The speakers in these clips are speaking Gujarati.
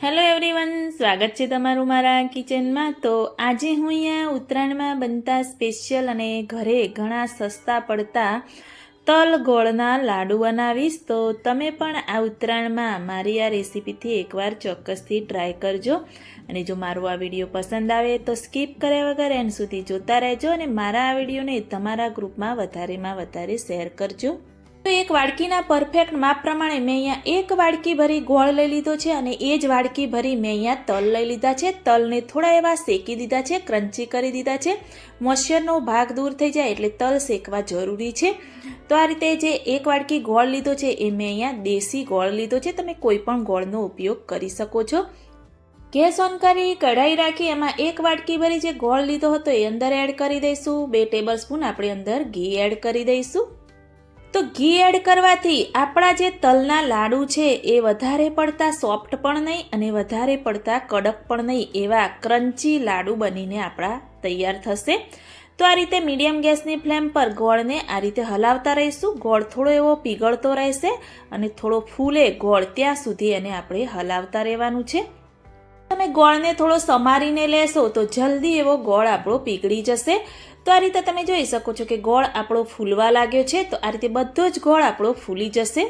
હેલો એવરીવન સ્વાગત છે તમારું મારા કિચનમાં. તો આજે હું અહીંયા ઉત્તરાયણમાં બનતા સ્પેશિયલ અને ઘરે ઘણા સસ્તા પડતા તલ ગોળના લાડુ બનાવીશ. તો તમે પણ આ ઉત્તરાયણમાં મારી આ રેસીપીથી એકવાર ચોક્કસથી ટ્રાય કરજો. અને જો મારો આ વીડિયો પસંદ આવે તો સ્કીપ કર્યા વગર એન્ડ સુધી જોતા રહેજો અને મારા આ વિડીયોને તમારા ગ્રુપમાં વધારેમાં વધારે શેર કરજો. તો એક વાડકીના પરફેક્ટ માપ પ્રમાણે મેં અહીંયા એક વાડકી ભરી ગોળ લઈ લીધો છે અને એ જ વાડકી ભરી મેં અહીંયા તલ લઈ લીધા છે. તલને થોડા એવા શેકી દીધા છે, ક્રંચી કરી દીધા છે. મોઇશ્ચરનો ભાગ દૂર થઈ જાય એટલે તલ શેકવા જરૂરી છે. તો આ રીતે જે એક વાડકી ગોળ લીધો છે એ મેં અહીંયા દેશી ગોળ લીધો છે. તમે કોઈ પણ ગોળનો ઉપયોગ કરી શકો છો. ગેસ ઓન કરી, કઢાઈ રાખી, એમાં એક વાટકી ભરી જે ગોળ લીધો હતો એ અંદર એડ કરી દઈશું. બે ટેબલ સ્પૂન આપણે અંદર ઘી એડ કરી દઈશું. તો ઘી એડ કરવાથી આપણા જે તલના લાડુ છે એ વધારે પડતા સોફ્ટ પણ નહીં અને વધારે પડતા કડક પણ નહીં એવા ક્રન્ચી લાડુ બનીને આપણા તૈયાર થશે. તો આ રીતે મીડિયમ ગેસની ફ્લેમ પર ગોળને આ રીતે હલાવતા રહીશું. ગોળ થોડો એવો પીગળતો રહેશે અને થોડો ફૂલે ગોળ ત્યાં સુધી એને આપણે હલાવતા રહેવાનું છે. તમે ગોળને થોડો સમારીને લેશો તો જલ્દી એવો ગોળ આપણો પીગળી જશે. તો આ રીતે તમે જોઈ શકો છો કે ગોળ આપણો ફૂલવા લાગ્યો છે, તો આ રીતે બધો જ ગોળ આપણો ફૂલી જશે.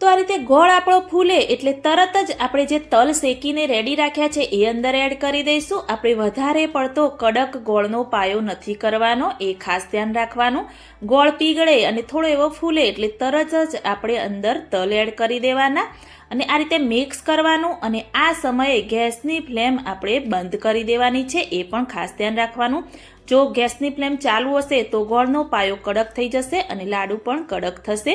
તો આ રીતે ગોળ આપણો ફૂલે એટલે તરત જ આપણે જે તલ શેકીને રેડી રાખ્યા છે, એ અંદર એડ કરી દઈશું. આપણે વધારે પડતો કડક ગોળનો પાયો નથી કરવાનો, એ ખાસ ધ્યાન રાખવાનું. ગોળ પીગળે અને થોડો એવો ફૂલે એટલે તરત જ આપણે અંદર તલ એડ કરી દેવાના. અને આ રીતે મિક્સ કરવાનું અને આ સમયે ગેસની ફ્લેમ આપણે બંધ કરી દેવાની છે, એ પણ ખાસ ધ્યાન રાખવાનું. જો ગેસની ફ્લેમ ચાલુ હશે તો ગોળનો પાયો કડક થઈ જશે અને લાડુ પણ કડક થશે.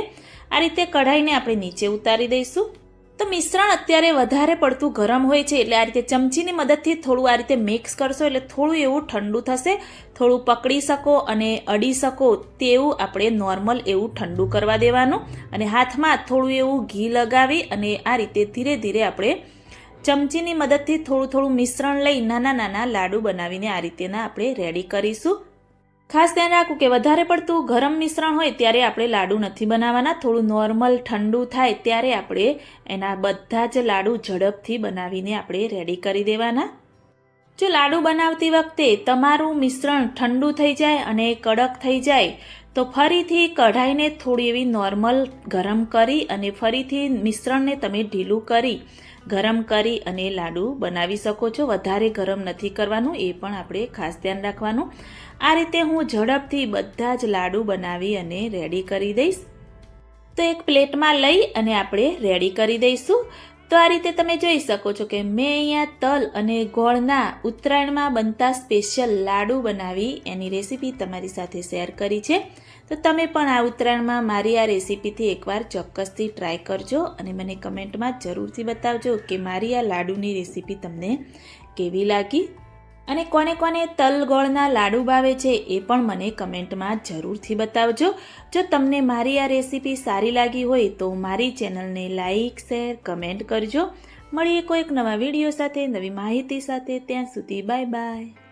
આ રીતે કઢાઈને આપણે નીચે ઉતારી દઈશું. તો મિશ્રણ અત્યારે વધારે પડતું ગરમ હોય છે એટલે આ રીતે ચમચીની મદદથી થોડું આ રીતે મિક્સ કરશો એટલે થોડું એવું ઠંડુ થશે. થોડું પકડી શકો અને અડી શકો તેવું આપણે નોર્મલ એવું ઠંડુ કરવા દેવાનું. અને હાથમાં થોડું એવું ઘી લગાવી અને આ રીતે ધીરે ધીરે આપણે ચમચીની મદદથી થોડું થોડું મિશ્રણ લઈ નાના નાના લાડુ બનાવીને આ રીતેના આપણે રેડી કરીશું. ખાસ ધ્યાન રાખવું કે વધારે પડતું ગરમ મિશ્રણ હોય ત્યારે આપણે લાડુ નથી બનાવવાના. થોડું નોર્મલ ઠંડુ થાય ત્યારે આપણે એના બધા જ લાડુ ઝડપથી બનાવીને આપણે રેડી કરી દેવાના. જો લાડુ બનાવતી વખતે તમારું મિશ્રણ ઠંડુ થઈ જાય અને કડક થઈ જાય, તો ફરીથી કઢાઈને થોડી એવી નોર્મલ ગરમ કરી અને ફરીથી મિશ્રણને તમે ઢીલું કરી, ગરમ કરી અને લાડુ બનાવી શકો છો. વધારે ગરમ નથી કરવાનું, એ પણ આપણે ખાસ ધ્યાન રાખવાનું. આ રીતે હું ઝડપથી બધા જ લાડુ બનાવી અને રેડી કરી દઈશ. તો એક પ્લેટમાં લઈ અને આપણે રેડી કરી દઈશું. તો આ રીતે તમે જોઈ શકો છો કે મેં અહીંયા તલ અને ગોળના ઉત્તરાયણમાં બનતા સ્પેશિયલ લાડુ બનાવી, એની રેસીપી તમારી સાથે શેર કરી છે. તો તમે પણ આ ઉત્તરાયણમાં મારી આ રેસીપીથી એકવાર ચોક્કસથી ટ્રાય કરજો અને મને કમેન્ટમાં જરૂરથી બતાવજો કે મારી આ લાડુની રેસીપી તમને કેવી લાગી. અને કોને કોને તલગોળના લાડુ ભાવે છે એ પણ મને કમેન્ટમાં જરૂરથી બતાવજો. જો તમને મારી આ રેસીપી સારી લાગી હોય તો મારી ચેનલને લાઈક, શેર, કમેન્ટ કરજો. મળીએ કોઈક નવા વીડિયો સાથે, નવી માહિતી સાથે. ત્યાં સુધી બાય બાય.